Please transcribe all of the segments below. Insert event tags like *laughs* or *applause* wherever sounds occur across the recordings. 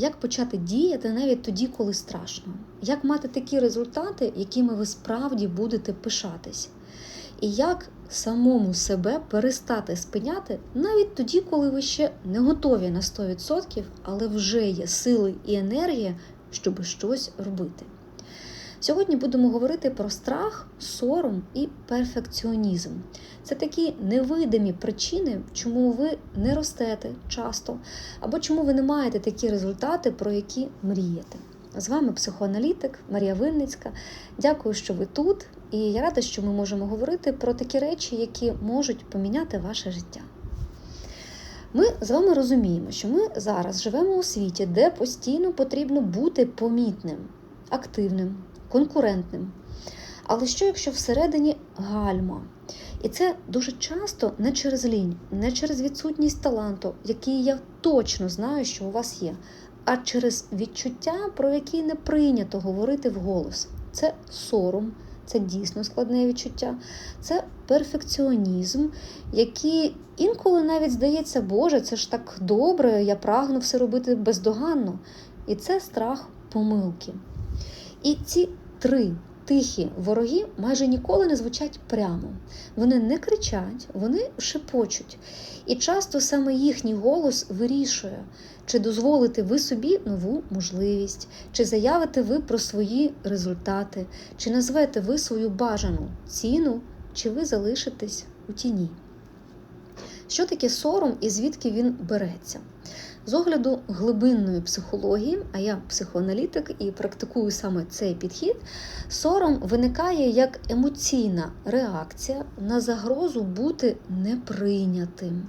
як почати діяти навіть тоді, коли страшно, як мати такі результати, якими ви справді будете пишатись, і як самому себе перестати спиняти навіть тоді, коли ви ще не готові на 100%, але вже є сили і енергія, щоб щось робити. Сьогодні будемо говорити про страх, сором і перфекціонізм. Це такі невидимі причини, чому ви не ростете часто, або чому ви не маєте такі результати, про які мрієте. З вами психоаналітик Марія Винницька. Дякую, що ви тут, і я рада, що ми можемо говорити про такі речі, які можуть поміняти ваше життя. Ми з вами розуміємо, що ми зараз живемо у світі, де постійно потрібно бути помітним, активним, конкурентним. Але що, якщо всередині гальма? І це дуже часто не через лінь, не через відсутність таланту, який я точно знаю, що у вас є, а через відчуття, про які не прийнято говорити вголос. Це сором, це дійсно складне відчуття, це перфекціонізм, який інколи навіть здається, Боже, це ж так добре, я прагну все робити бездоганно. І це страх помилки. І ці три тихі вороги майже ніколи не звучать прямо. Вони не кричать, вони шепочуть. І часто саме їхній голос вирішує, чи дозволите ви собі нову можливість, чи заявите ви про свої результати, чи назвете ви свою бажану ціну, чи ви залишитесь у тіні. Що таке сором і звідки він береться? З огляду глибинної психології, а я психоаналітик і практикую саме цей підхід, сором виникає як емоційна реакція на загрозу бути неприйнятим.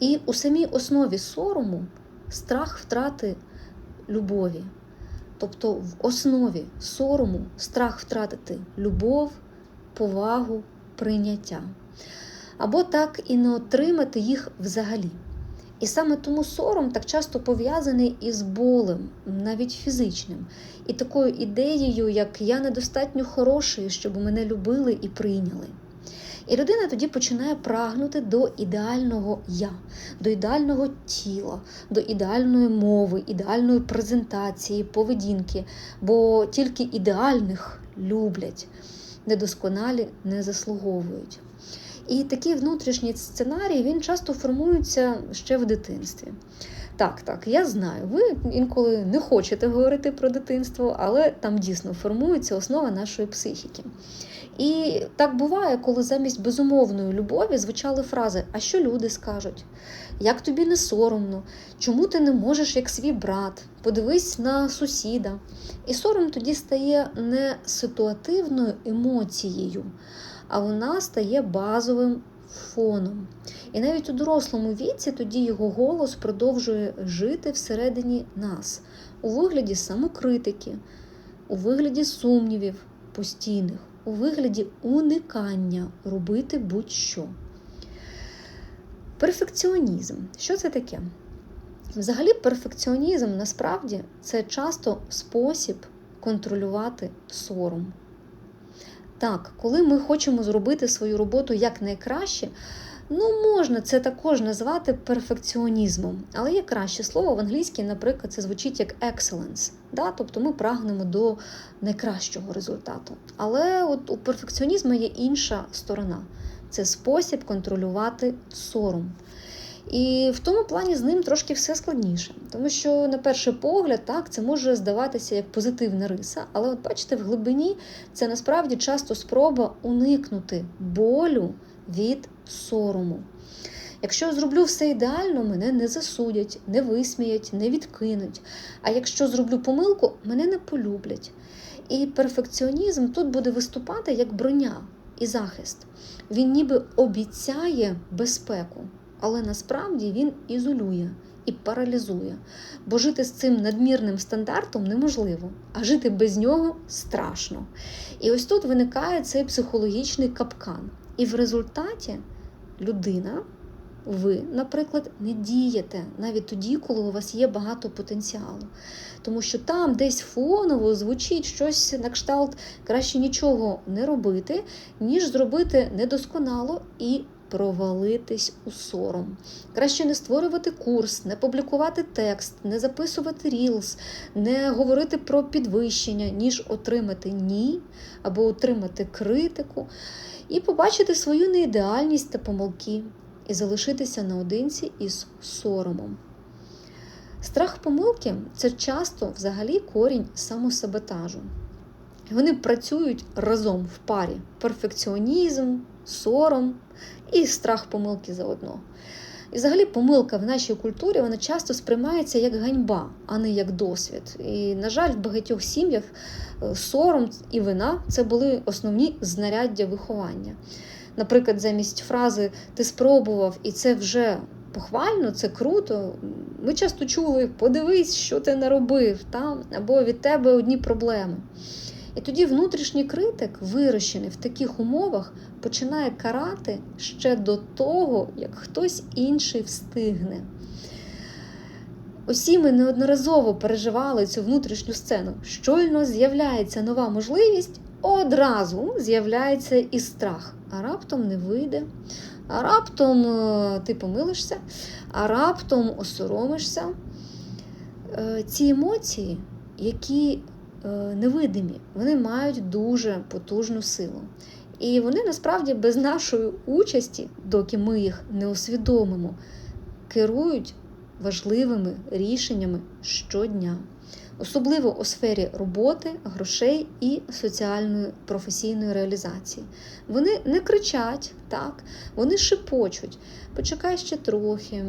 І у самій основі сорому страх втрати любові. Тобто в основі сорому страх втратити любов, повагу, прийняття. Або так і не отримати їх взагалі. І саме тому сором так часто пов'язаний із болем, навіть фізичним, і такою ідеєю, як я недостатньо хороший, щоб мене любили і прийняли. І людина тоді починає прагнути до ідеального я, до ідеального тіла, до ідеальної мови, ідеальної презентації, поведінки, бо тільки ідеальних люблять, недосконалі не заслуговують. І такий внутрішній сценарій він часто формується ще в дитинстві. Так, так, я знаю, ви інколи не хочете говорити про дитинство, але там дійсно формується основа нашої психіки. І так буває, коли замість безумовної любові звучали фрази: А що люди скажуть? Як тобі не соромно? Чому ти не можеш як свій брат? Подивись на сусіда. І сором тоді стає не ситуативною емоцією, а вона стає базовим фоном. І навіть у дорослому віці тоді його голос продовжує жити всередині нас у вигляді самокритики, у вигляді сумнівів постійних, у вигляді уникання робити будь-що. Перфекціонізм. Що це таке? Взагалі, перфекціонізм насправді це часто спосіб контролювати сором. Так, коли ми хочемо зробити свою роботу якнайкраще, ну можна це також назвати перфекціонізмом, але є краще слово в англійській, наприклад, це звучить як excellence. Да? Тобто ми прагнемо до найкращого результату. Але от у перфекціонізму є інша сторона це спосіб контролювати сором. І в тому плані з ним трошки все складніше, тому що на перший погляд так це може здаватися як позитивна риса, але от бачите, в глибині це насправді часто спроба уникнути болю від сорому. Якщо зроблю все ідеально, мене не засудять, не висміять, не відкинуть. А якщо зроблю помилку, мене не полюблять. І перфекціонізм тут буде виступати як броня і захист. Він ніби обіцяє безпеку але насправді він ізолює і паралізує. Бо жити з цим надмірним стандартом неможливо, а жити без нього страшно. І ось тут виникає цей психологічний капкан. І в результаті людина. Ви, наприклад, не дієте навіть тоді, коли у вас є багато потенціалу. Тому що там десь фоново звучить щось на кшталт краще нічого не робити, ніж зробити недосконало і провалитись у сором. Краще не створювати курс, не публікувати текст, не записувати рілс, не говорити про підвищення, ніж отримати ні або отримати критику і побачити свою неідеальність та помилки, і залишитися наодинці із соромом. Страх помилки це часто взагалі корінь самосаботажу. Вони працюють разом в парі: перфекціонізм, сором і страх помилки заодно. І взагалі помилка в нашій культурі вона часто сприймається як ганьба, а не як досвід. І, на жаль, в багатьох сім'ях е, сором і вина це були основні знаряддя виховання. Наприклад, замість фрази Ти спробував і це вже похвально, це круто. Ми часто чули подивись, що ти наробив, та? або від тебе одні проблеми. І тоді внутрішній критик, вирощений в таких умовах, починає карати ще до того, як хтось інший встигне. Усі ми неодноразово переживали цю внутрішню сцену. Щойно з'являється нова можливість, одразу з'являється і страх. А раптом не вийде, а раптом е, ти помилишся, а раптом осоромишся. Е, ці емоції, які невидимі, вони мають дуже потужну силу. І вони насправді без нашої участі, доки ми їх не усвідомимо, керують важливими рішеннями щодня, особливо у сфері роботи, грошей і соціальної професійної реалізації. Вони не кричать, так, вони шепочуть. Почекай ще трохи,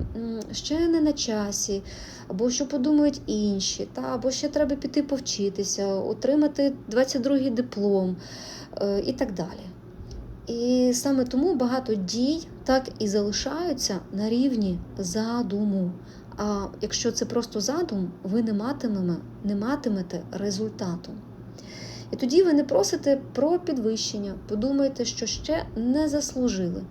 ще не на часі, або що подумають інші, та, або ще треба піти повчитися, отримати 22-й диплом е, і так далі. І саме тому багато дій так і залишаються на рівні задуму. А якщо це просто задум, ви не матимете, не матимете результату. І тоді ви не просите про підвищення, подумайте, що ще не заслужили.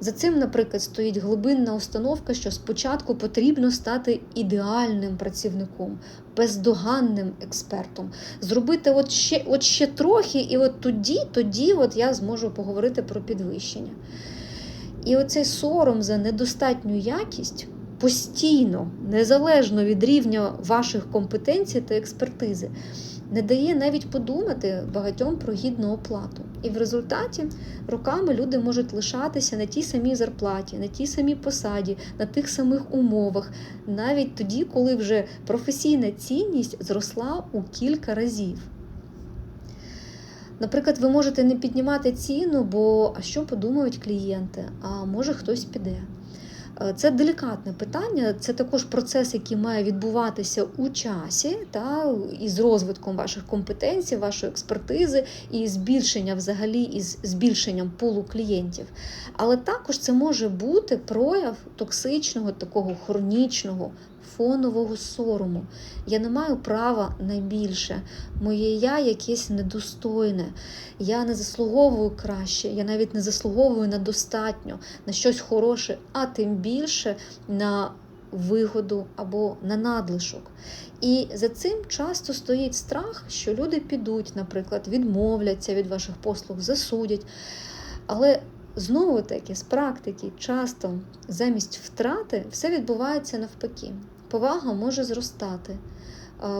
За цим, наприклад, стоїть глибинна установка, що спочатку потрібно стати ідеальним працівником, бездоганним експертом, зробити от ще от ще трохи, і от тоді, тоді от я зможу поговорити про підвищення. І оцей сором за недостатню якість постійно, незалежно від рівня ваших компетенцій та експертизи, не дає навіть подумати багатьом про гідну оплату. І в результаті роками люди можуть лишатися на тій самій зарплаті, на тій самій посаді, на тих самих умовах, навіть тоді, коли вже професійна цінність зросла у кілька разів. Наприклад, ви можете не піднімати ціну, бо а що подумають клієнти, а може хтось піде. Е, це делікатне питання, це також процес, який має відбуватися у часі, та із розвитком ваших компетенцій, вашої експертизи і збільшення взагалі із збільшенням пулу клієнтів. Але також це може бути прояв токсичного, такого хронічного фонового сорому. Я не маю права найбільше. Моє я якесь недостойне. Я не заслуговую краще, я навіть не заслуговую на достатньо, на щось хороше, а тим більше на вигоду або на надлишок. І за цим часто стоїть страх, що люди підуть, наприклад, відмовляться від ваших послуг, засудять. Але знову таки, з практики, часто замість втрати все відбувається навпаки повага може зростати.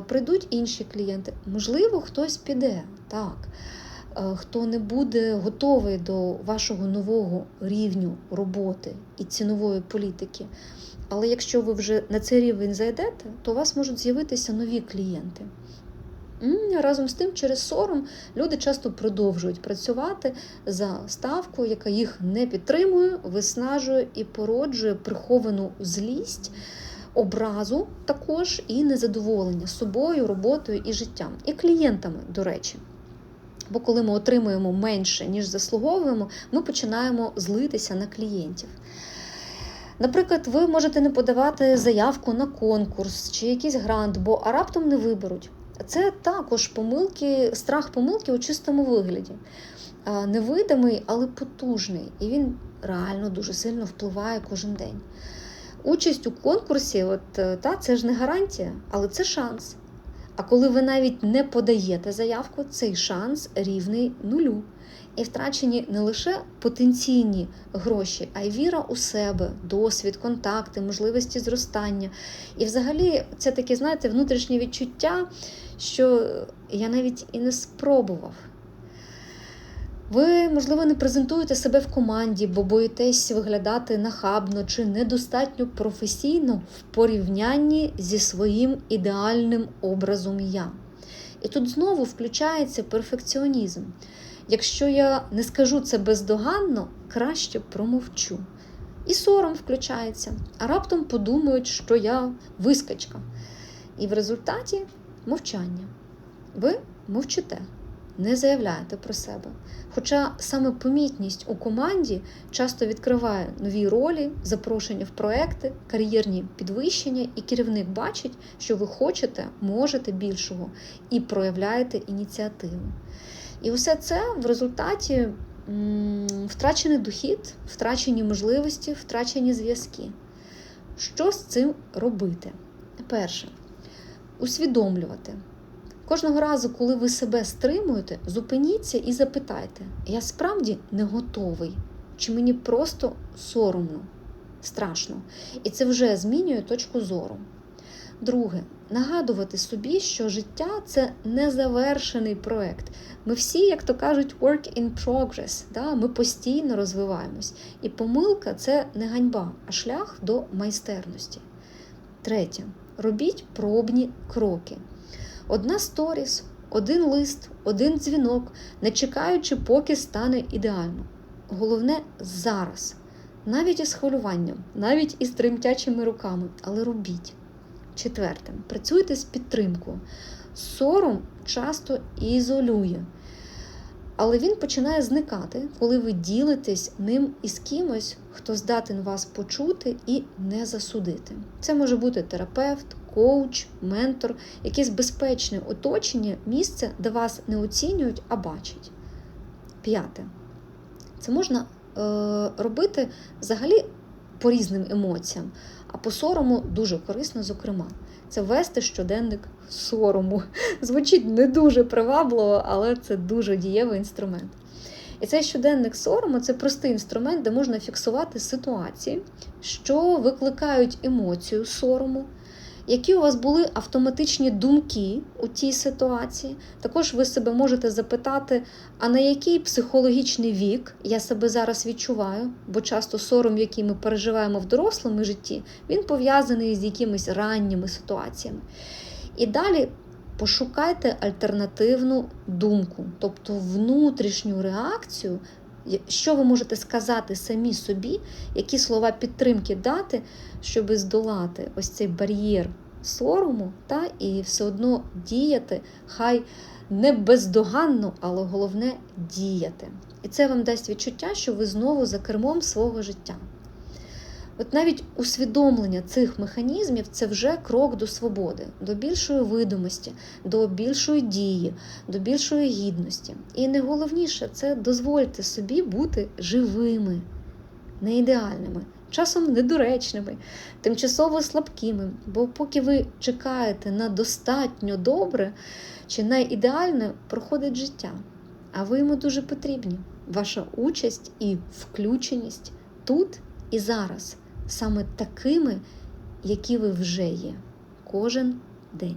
Прийдуть інші клієнти, можливо, хтось піде, так, хто не буде готовий до вашого нового рівню роботи і цінової політики. Але якщо ви вже на цей рівень зайдете, то у вас можуть з'явитися нові клієнти. Разом з тим, через сором люди часто продовжують працювати за ставку, яка їх не підтримує, виснажує і породжує приховану злість образу також і незадоволення собою, роботою і життям, і клієнтами, до речі. Бо коли ми отримуємо менше, ніж заслуговуємо, ми починаємо злитися на клієнтів. Наприклад, ви можете не подавати заявку на конкурс чи якийсь грант, бо а раптом не виберуть. Це також помилки, страх помилки у чистому вигляді. Невидимий, але потужний. І він реально дуже сильно впливає кожен день. Участь у конкурсі, от, е, та, це ж не гарантія, але це шанс. А коли ви навіть не подаєте заявку, цей шанс рівний нулю. І втрачені не лише потенційні гроші, а й віра у себе, досвід, контакти, можливості зростання. І взагалі це таке, знаєте, внутрішнє відчуття, що я навіть і не спробував. Ви, можливо, не презентуєте себе в команді, бо боїтесь виглядати нахабно чи недостатньо професійно в порівнянні зі своїм ідеальним образом я. І тут знову включається перфекціонізм. Якщо я не скажу це бездоганно, краще промовчу. І сором включається, а раптом подумають, що я вискачка. І в результаті мовчання. Ви мовчите, не заявляєте про себе. Хоча саме помітність у команді часто відкриває нові ролі, запрошення в проекти, кар'єрні підвищення, і керівник бачить, що ви хочете, можете більшого і проявляєте ініціативу. І усе це в результаті втрачений дохід, втрачені можливості, втрачені зв'язки. Що з цим робити? Перше, усвідомлювати. Кожного разу, коли ви себе стримуєте, зупиніться і запитайте: я справді не готовий, чи мені просто соромно, страшно. І це вже змінює точку зору. Друге, нагадувати собі, що життя це незавершений проект. Ми всі, як то кажуть, work in progress. Да? Ми постійно розвиваємось. І помилка це не ганьба, а шлях до майстерності. Третє, робіть пробні кроки. Одна сторіс, один лист, один дзвінок, не чекаючи, поки стане ідеально. Головне зараз, навіть із хвилюванням, навіть із тремтячими руками, але робіть. Четверте, працюйте з підтримкою. Сором часто ізолює, але він починає зникати, коли ви ділитесь ним із кимось, хто здатен вас почути і не засудити. Це може бути терапевт, коуч, ментор, якесь безпечне оточення, місце, де вас не оцінюють, а бачать. П'яте. Це можна е, робити взагалі по різним емоціям, а по сорому дуже корисно, зокрема. Це вести щоденник сорому. *laughs* Звучить не дуже привабливо, але це дуже дієвий інструмент. І цей щоденник сорому це простий інструмент, де можна фіксувати ситуації, що викликають емоцію сорому, які у вас були автоматичні думки у тій ситуації. Також ви себе можете запитати, а на який психологічний вік я себе зараз відчуваю, бо часто сором, який ми переживаємо в дорослому житті, він пов'язаний з якимись ранніми ситуаціями. І далі пошукайте альтернативну думку, тобто внутрішню реакцію. Що ви можете сказати самі собі, які слова підтримки дати, щоб здолати ось цей бар'єр сорому, та і все одно діяти, хай не бездоганно, але головне діяти. І це вам дасть відчуття, що ви знову за кермом свого життя. От навіть усвідомлення цих механізмів це вже крок до свободи, до більшої видимості, до більшої дії, до більшої гідності. І найголовніше це дозвольте собі бути живими, не ідеальними, часом недоречними, тимчасово слабкими. Бо поки ви чекаєте на достатньо добре чи на ідеальне, проходить життя. А ви йому дуже потрібні. Ваша участь і включеність тут і зараз саме такими, які ви вже є, кожен день.